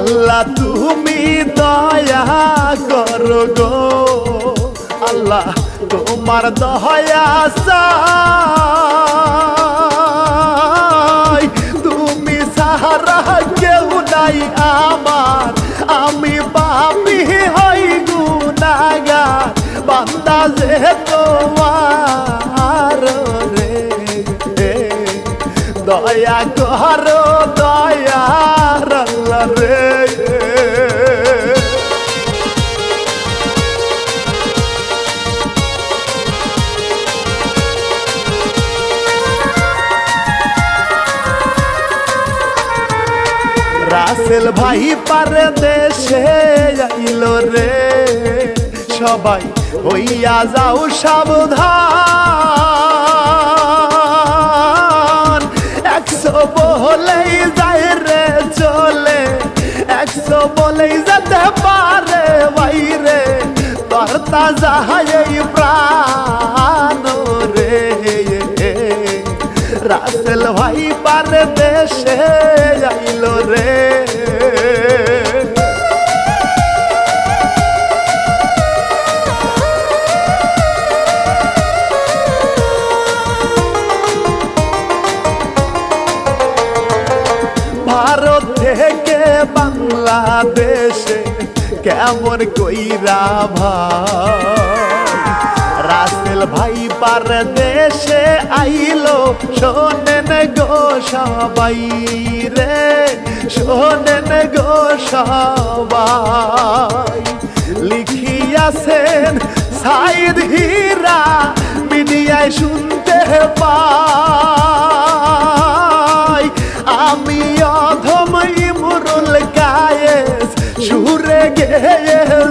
আল্লাহ, তুমি দয়া করো গো। আল্লাহ, তোমার দয়া তুমি সাহারা কেউ নাই আমার। আমি পাপি হই গুনাগার। বান্দা যে তোমার রে। দয়া করো রাসেল ভাই পারে দেশে আইলো রে। সবাই হইয়া যাও সাবধান। একশো বলেই যায় রে চলে। একশো বলেই যেতে পারে বাইরে। তোর তাজা এই প্রাণ রে। রাসেল ভাই পারে দেশে আইলো রে। ভারত থেকে বাংলাদেশে কেমন কইরা রাসেল ভাই পার দেশে আইলো, শোনেন গো সবাই রে, শোনেন গো সবাই। লিখিয়াছেন সাইদ হীরা, মিডিয়ায় শুনতে পাই।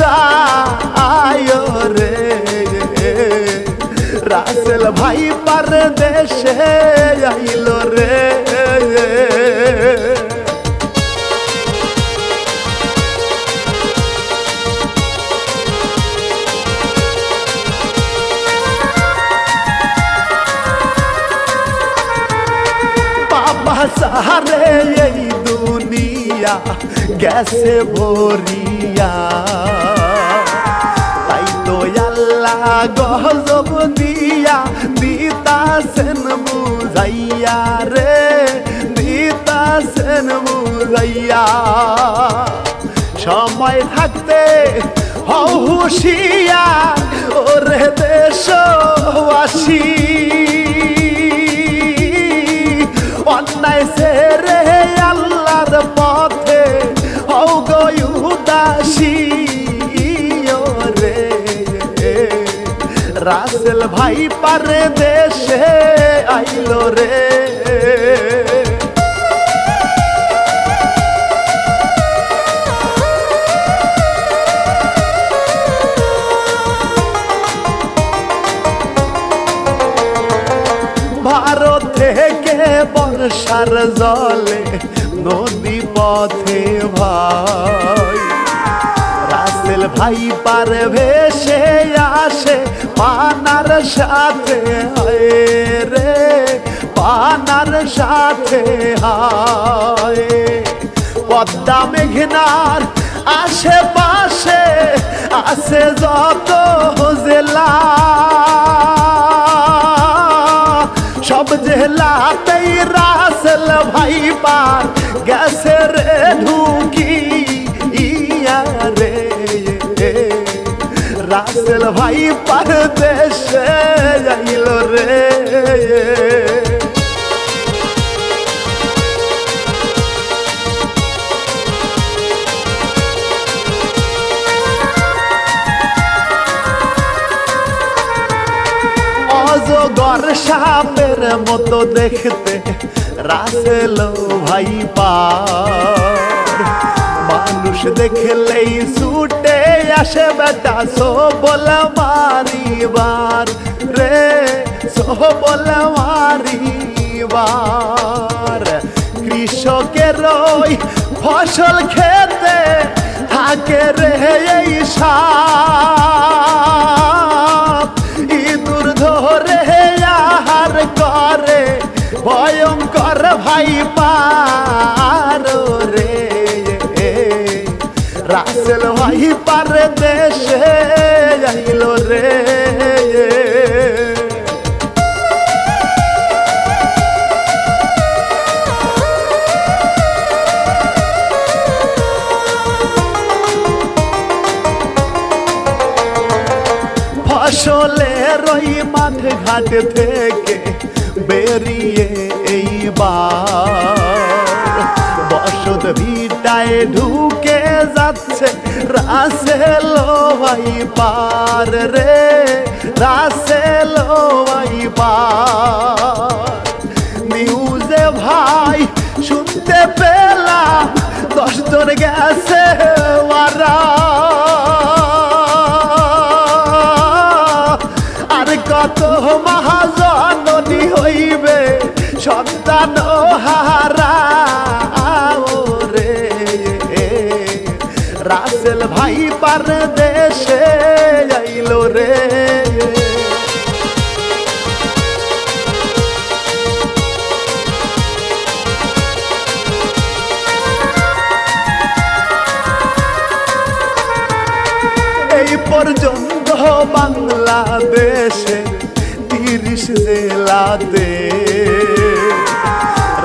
যায় রে রাসেল ভাই পার দেশে আইলো রে বাবা সাহারে এই দুনিয়া গেছে ভরিয়া। তাই তো আল্লাহ গজব দিয়া দিতাছেন বুঝাইয়া রে দিতাছেন বুঝাইয়া। সময় থাকতে হুশিয়া, ওরে দেশবাসী। অন্যায় সেরে আল্লাহর পথে হও গয়ুদাসী রে রাসেল ভাই পারে দেশে আইলো রে। ভারত থেকে বর্ষার জলে নদী পথে ভাই রাসেল ভাই পার ভেসে আসে পানার সাথে, হায় রে পানার সাথে পদ্মা মেঘনার আশেপাশে আছে যত জেলা সব জেলাতেই রাসেল ভাই পার গেছে রে রাসেল ভাই পার দেশে যাইল রে। সাপের মতো দেখতে রাসেল ভাই পার মানুষ দেখলেই ছুটে আসে বেটা সো বলে মারিবার রে সো বলে মারিবার। কৃষকের ওই ফসল খেতে থাকে রে এই সাপ। ইঁদুর ধরে আহার করে, ভয়ঙ্কর ভাই পার রাসেল পারে দেশে আইল রে। ফসলের ওই মাঠ ঘাট থেকে বেরিয়ে এইবার বসত ভিটায় ঢুকে যাচ্ছে, রাসেল ভাই পার রে, রাসেল ভাই পার। নিউজে ভাই শুনতে পেলাম দশ জন গেছে মারা আর কত মহাজননী হইবে, সন্তান পার দেশে আইল রে। এই পর্যন্ত বাংলাদেশে তিরিশ জেলাতে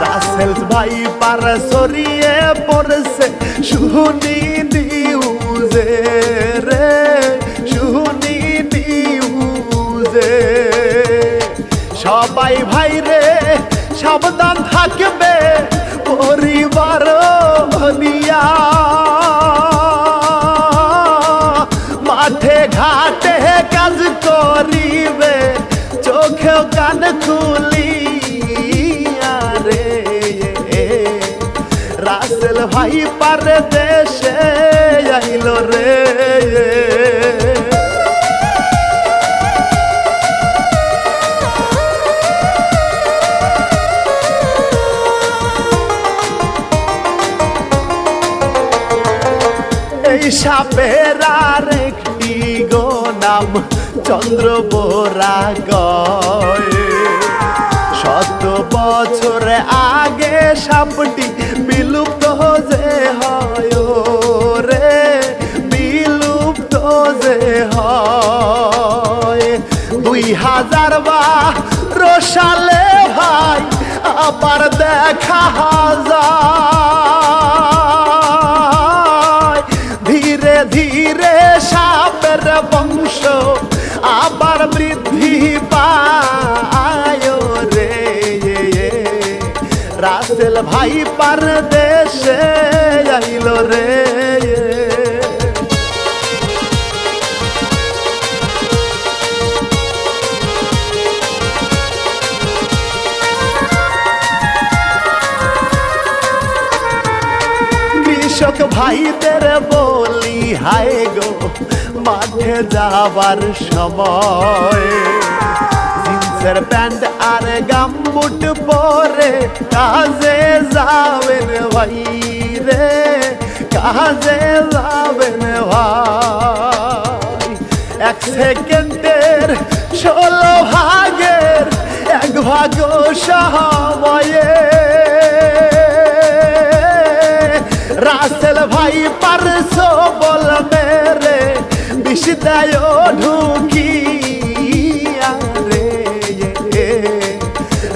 রাসেল ভাই পার সরিয়ে পড়ছে শুনি রে, শুনি নিউজে সবাই ভাই রে, সাবধান থাকবে পরিবার নিয়া মাঠে ঘাটে কাজ করিবে, চোখেও কান খুলিয়া ভাই পারে দেশে আইল রে। সাপের একটি গো নাম? চন্দ্র বোরা গয়। শত বছর আগে সাপটি হাজার বা রসালে ভাই, আবার দেখা যায়। ধীরে ধীরে সাপের বংশ আবার বৃদ্ধি পায় রে। রাসেল ভাই পার দেশে ভাইদের বলি, হায় গো, মাঠে যাবার সময়। জিন্সের প্যান্ট আর গাম্বুট পরে কাজে যাবেন ভাই রে, কাজে যাবেন ভাই। এক সেকেন্ডের ষোলো ভাগের এক ভাগ সময়ে বিষ দেয় ঢুকিয়া রে।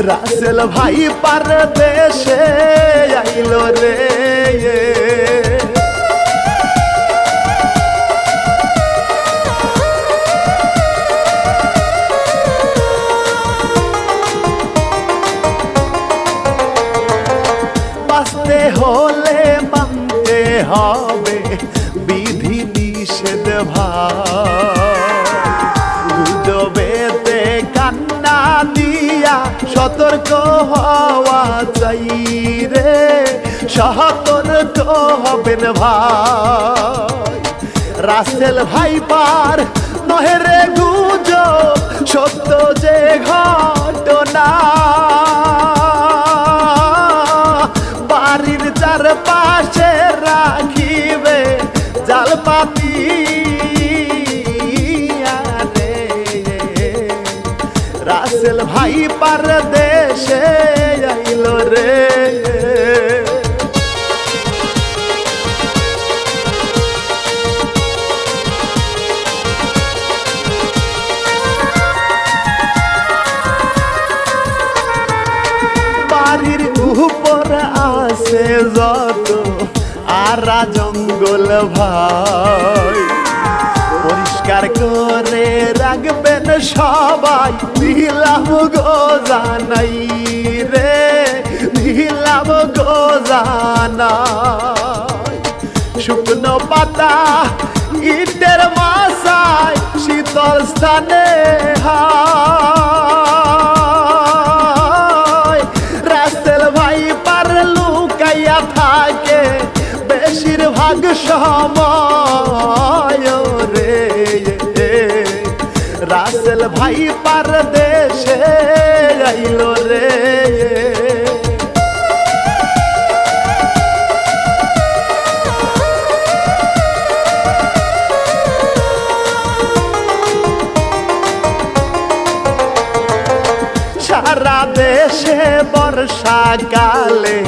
রাসেল ভাই পার দেশে আইল রে। হওয়া রে রে তো হবেন ভাই। রাসেল ভাই পার নহেরে গুজ, সত্য যে ঘটনা। বাড়ির চার পাশে রাখিবে আসল ভাই পার দেশে আইল রে। বাড়ির উপর আসে যত আর জঙ্গল ভাই। পরিষ্কার করে রাখবেন সবাই। দিলাম গো জানাই রে দিলাম গো জানাই। শুকনো পাতা ইটের মাসায় শীতল স্থানে রাস্তের ভাই পার লুকাইয়া থাকে বেশিরভাগ সময়। ভাই পার দেশে আইল রে। সারা দেশে বর্ষাকালে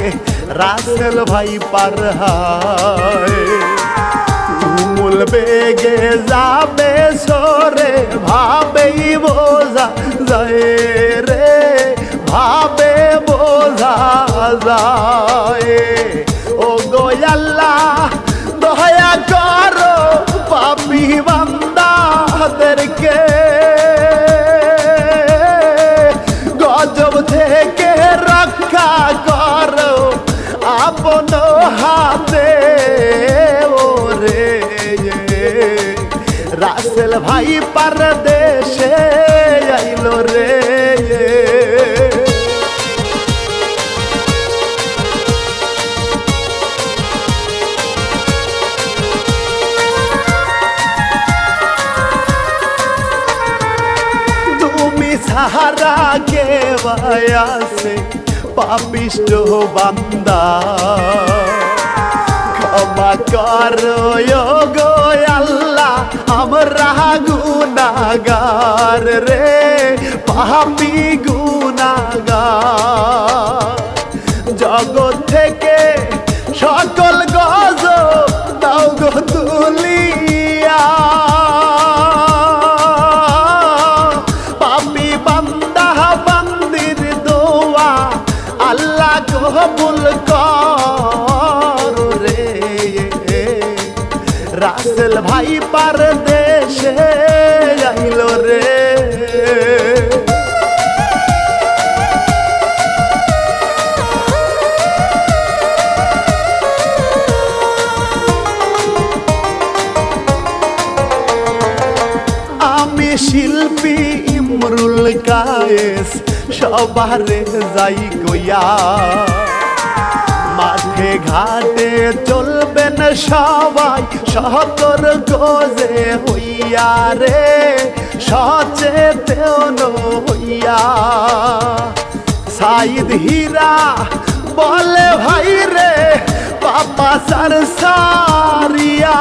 রাসেল ভাই পার হয়। তুমুল বেগে যাবে সরে ভাবেই বোঝা যায় রে, ভাবে বোঝা যায়। ও গোয়াল্লা দয়া করো পাপি বান্দাদেরকে। গজব থেকে রক্ষা করো, আপন হাতে ওরে। রাসেল ভাই পারদেশে আইলো রে। তুমি সাহারা কে বায়াসে পাপিষ্ট বান্দা। ক্ষমা করো গো আল্লাহ আমরা গুনাগার রে পাপি গুনাগার। জগৎ থেকে সকল ভাই পার দেশে আইল রে। আমি শিল্পী ইমরুল কায়েস সবারে যাই কইয়া মাঠে ঘাটে চলবেন সবাই সতর গোজে হইয়া রে, সচেতন হইয়া। সাইদ হীরা বলে, ভাই রে, বাবা সার সারিয়া।